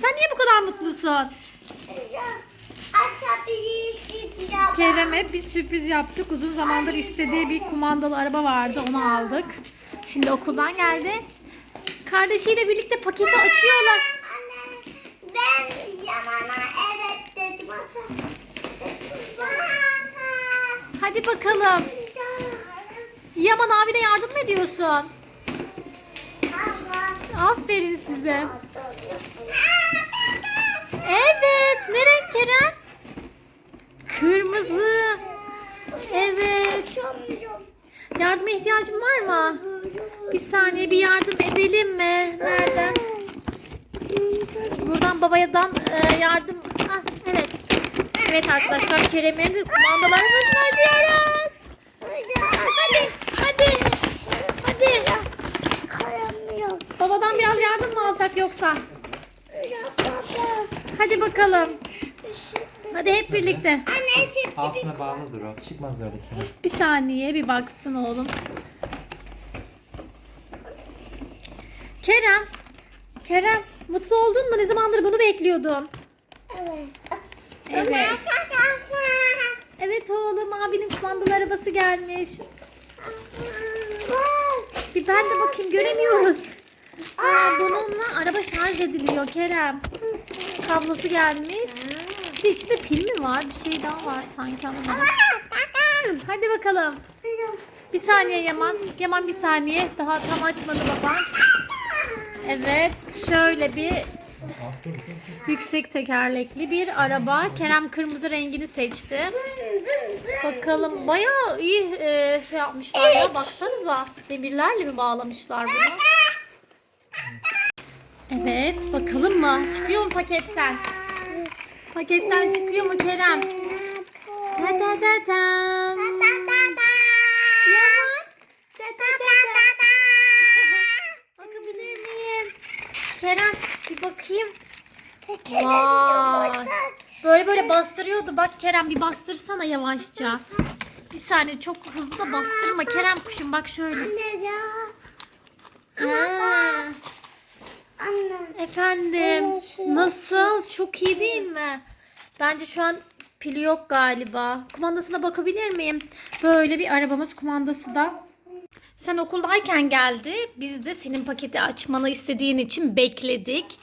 Sen niye bu kadar mutlusun? Kerem'e bir sürpriz yaptık. Uzun zamandır istediği bir kumandalı araba vardı. Onu aldık. Şimdi okuldan geldi. Kardeşiyle birlikte paketi açıyorlar. Anne ben Yaman'a evet dedim. Hadi bakalım. Yaman abine yardım mı ediyorsun? Aferin size. Evet. Ne renk Kerem? Kırmızı. Evet. Yardıma ihtiyacın var mı? Saniye bir yardım edelim mi? Nereden? Buradan babadan e, yardım. Ah, evet. Evet arkadaşlar Kerem'in kumandalarımızı açıyoruz. Hadi. Hadi. Hadi. Babadan biraz yardım mı alsak yoksa? Hadi bakalım. Hadi hep birlikte. Anne şimdi Altına bağlıdır o. Çıkmaz öyle Kerem. Bir saniye bir baksın oğlum. Kerem. Kerem mutlu oldun mu? Ne zamandır bunu bekliyordun? Evet. Evet. Evet oğlum abinin kumandalı arabası gelmiş. Bir ben de bakayım göremiyoruz. Ha, bununla araba şarj ediliyor Kerem. Kablosu gelmiş. Bir de içinde pil mi var? Bir şey daha var sanki anlamadım. Hadi bakalım. Bir saniye Yaman. Yaman bir saniye. Daha tam açmadı baban. Evet. Şöyle bir yüksek tekerlekli bir araba. Kerem kırmızı rengini seçti. Bakalım bayağı iyi e, şey yapmışlar ya. Baksanıza. Demirlerle mi bağlamışlar bunu? Evet. Bakalım mı? Çıkıyor mu paketten? Paketten çıkıyor mu Kerem? Ta ta ta tam. Yaman. Ta ta ta ta. Bakabilir miyim? Kerem bir bakayım. Vay. Böyle böyle bastırıyordu. Bak Kerem bir bastırsana yavaşça. Bir saniye çok hızlı da bastırma Kerem kuşum bak şöyle. Anne ya. Ha, Anne. efendim nasıl? Çok iyi değil mi? Bence şu an pili yok galiba. Kumandasına bakabilir miyim? Böyle bir arabamız kumandası da. Sen okuldayken geldi. Biz de senin paketi açmanı istediğin için bekledik.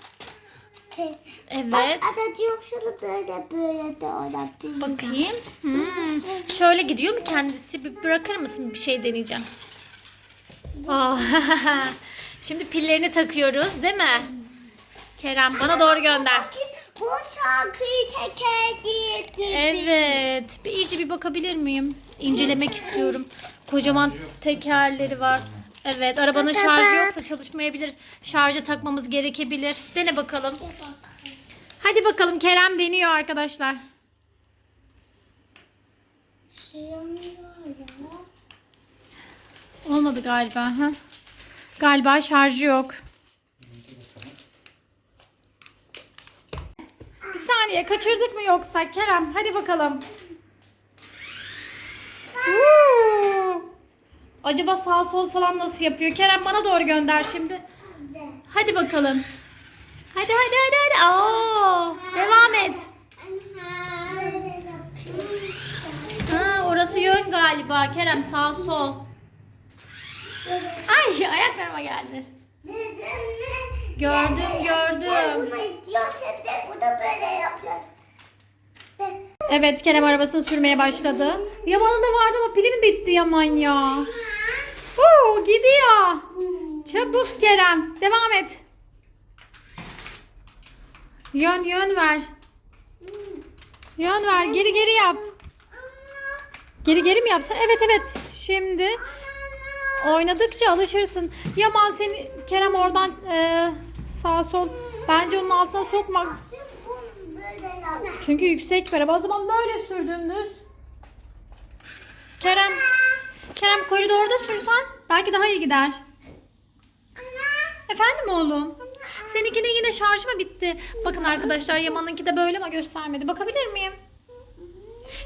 Evet. Ada diyor şunu böyle böyle de olabilir. Bakayım. Hmm. Şöyle gidiyor mu kendisi? Bir bırakır mısın? Bir şey deneyeceğim. Aa, Şimdi pillerini takıyoruz değil mi? Kerem bana doğru gönder. Bu şarkıyı teker. Evet. Bir iyice bir bakabilir miyim? İncelemek istiyorum. Kocaman tekerleri var. Evet. Arabanın şarjı yoksa çalışmayabilir. Şarja takmamız gerekebilir. Dene bakalım. Hadi bakalım Kerem deniyor arkadaşlar. Şey. Olmadı galiba. Ha? Galiba şarjı yok. Bir saniye kaçırdık mı yoksa Kerem? Hadi bakalım. Huu. Acaba sağ sol falan nasıl yapıyor? Kerem bana doğru gönder şimdi. Hadi bakalım. Hadi hadi hadi hadi. Oo, devam et. Ha, orası yön galiba. Kerem sağ sol. Ay ayaklarıma geldi. Gördüm gördüm. Evet Kerem arabasını sürmeye başladı. Yaman'ın da vardı ama pili mi bitti Yaman ya? Oo, gidiyor. Çabuk Kerem. Devam et. Yön yön ver. Yön ver. Geri geri yap. Geri geri mi yapsan? Evet evet. Şimdi oynadıkça alışırsın. Yaman seni Kerem oradan e, sağ sol. Bence onun altına sokma. Çünkü yüksek araba. O zaman böyle sür dümdüz. Kerem. Kerem koridorda sürsen belki daha iyi gider. Efendim oğlum? Seninkine yine şarjı mı bitti? Bakın arkadaşlar Yaman'ınki de böyle ama göstermedi. Bakabilir miyim?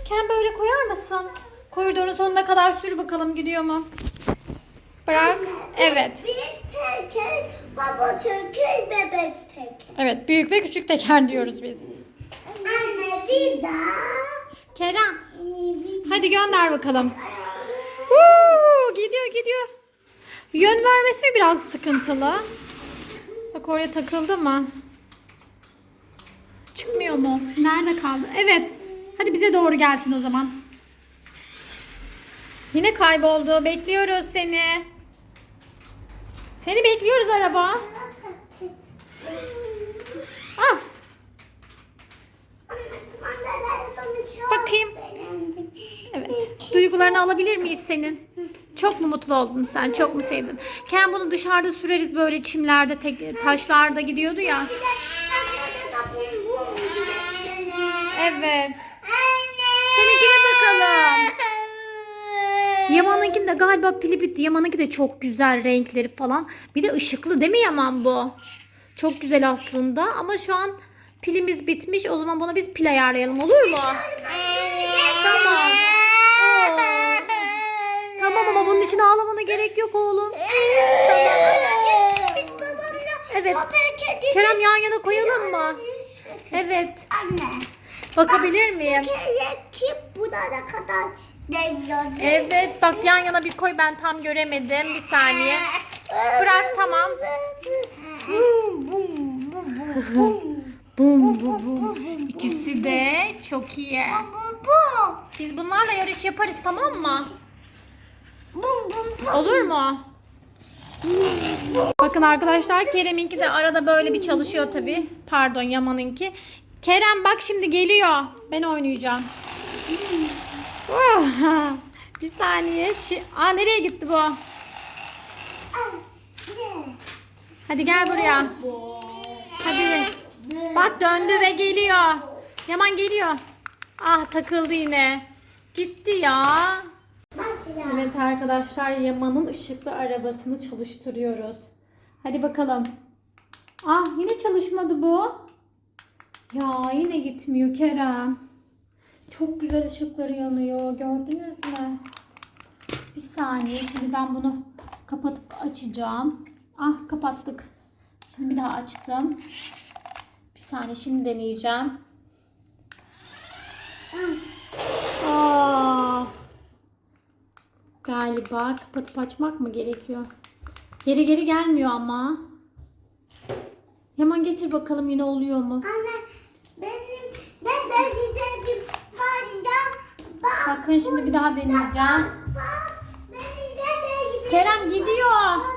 Kerem böyle koyar mısın? Koridorun sonuna kadar sür bakalım gidiyor mu? Bırak. Evet. Bir teker, baba teker, bebek teker. Evet büyük ve küçük teker diyoruz biz. Anne bir daha. Kerem hadi gönder bakalım. Huu, gidiyor gidiyor. Yön vermesi mi biraz sıkıntılı? Bak oraya takıldı mı? Çıkmıyor mu? Nerede kaldı? Evet. Hadi bize doğru gelsin o zaman. Yine kayboldu. Bekliyoruz seni. Seni bekliyoruz araba. Ah, Bakayım. Beğendim. evet. Duygularını alabilir miyiz senin? Çok mu mutlu oldun sen? Çok mu sevdin? Kerem bunu dışarıda süreriz böyle çimlerde, tek, taşlarda gidiyordu ya. Evet. Seninkine bakalım. Yaman'ınki de galiba pili bitti. Yaman'ınki de çok güzel renkleri falan. Bir de ışıklı değil mi Yaman bu? Çok güzel aslında ama şu an pilimiz bitmiş. O zaman buna biz pil ayarlayalım olur mu? Tamam. Oo. Tamam ama bunun için ağlamana gerek yok oğlum. Evet. Kerem yan yana koyalım mı? Evet. Anne. Bakabilir miyim? Ki buraya kadar. Evet bak yan yana bir koy ben tam göremedim. Bir saniye. Bırak tamam. Bum bum bum. İkisi de çok iyi. Biz bunlarla yarış yaparız tamam mı? Olur mu? Bakın arkadaşlar Kerem'inki de arada böyle bir çalışıyor tabi. Pardon Yaman'ınki. Kerem bak şimdi geliyor. Ben oynayacağım. Bir saniye. Şi- Aa nereye gitti bu? Hadi gel buraya. Hadi. Bak döndü ve geliyor. Yaman geliyor. Ah takıldı yine. Gitti ya. Evet arkadaşlar Yaman'ın ışıklı arabasını çalıştırıyoruz. Hadi bakalım. Ah yine çalışmadı bu. Ya yine gitmiyor Kerem. Çok güzel ışıkları yanıyor. Gördünüz mü? Bir saniye. Şimdi ben bunu kapatıp açacağım. Ah kapattık. Şimdi bir daha açtım. Bir saniye şimdi deneyeceğim. Aa. Galiba kapatıp açmak mı gerekiyor? Geri geri gelmiyor ama. Yaman getir bakalım yine oluyor mu? Anne benim dede gidelim başla. Bak. Bakın şimdi bir daha deneyeceğim. Bak. Gidelim. Kerem gidiyor. Bak.